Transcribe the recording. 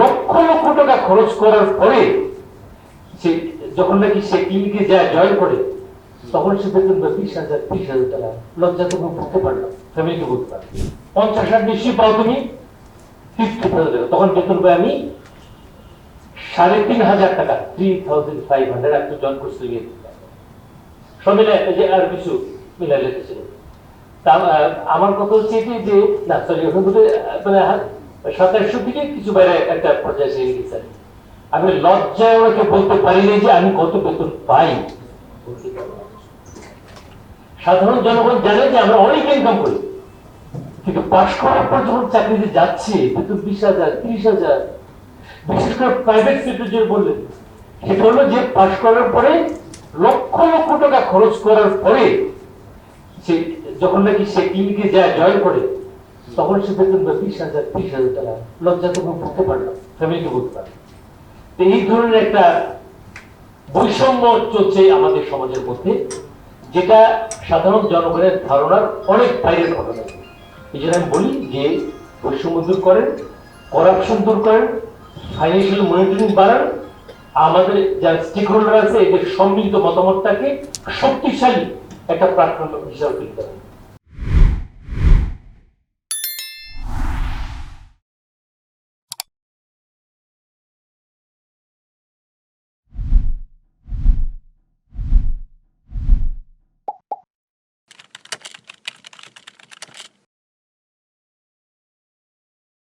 লক্ষ লক্ষ টাকা খরচ করার পরে সে যখন নাকি সে ক্লিনিকে যায় জয়েন করে, তখন সে বেতন বিশ হাজার, ত্রিশ হাজার টাকা। লজ্জা তো বলতে পারলাম ফ্যামিলিকে বলতে পারলাম। পঞ্চাশ হাজার বেশি পাও তুমি তখন বেতন পাই আমি সাড়ে তিন হাজার টাকা থ্রি থাউজেন্ড ফাইভ হান্ড্রেড একটু জয়েন গিয়ে সব মিলে যে আর কিছু মিলাই লেগেছিল আমার কথা হচ্ছে যে, না সরি ওখান মানে থেকে কিছু বাইরে একটা পর্যায়ে গেছে আমি লজ্জায় ওনাকে বলতে পারিনি যে আমি কত বেতন পাই। সাধারণ জনগণ জানে যে আমরা অনেক ইনকাম করি কিন্তু করার পর যখন চাকরিতে যাচ্ছে, বেতন বিশ হাজার, ত্রিশ হাজার, বিশেষ করে প্রাইভেট সেক্টর যে বললেন, সেটা হলো যে পাশ করার পরে লক্ষ লক্ষ টাকা খরচ করার পরে সে যখন নাকি সে ক্লিনিকে যায় জয়েন করে তখন সে পায় বিশ হাজার ত্রিশ হাজার টাকা। লজ্জা তো বলতে পারলাম ফ্যামিলিকে বলতে পারলাম এই ধরনের একটা বৈষম্য চলছে আমাদের সমাজের মধ্যে, যেটা সাধারণ জনগণের ধারণার অনেক বাইরের ঘটনা। এই জন্য আমি বলি যে, বৈষম্য দূর করেন করাপশন দূর করেন ফাইন্যান্সিয়াল মনিটরিং বাড়ান। আমাদের যারা স্টেক হোল্ডার আছে, এদের সম্মিলিত মতামতটাকে শক্তিশালী একটা প্ল্যাটফর্ম হিসাবে তৈরি করেন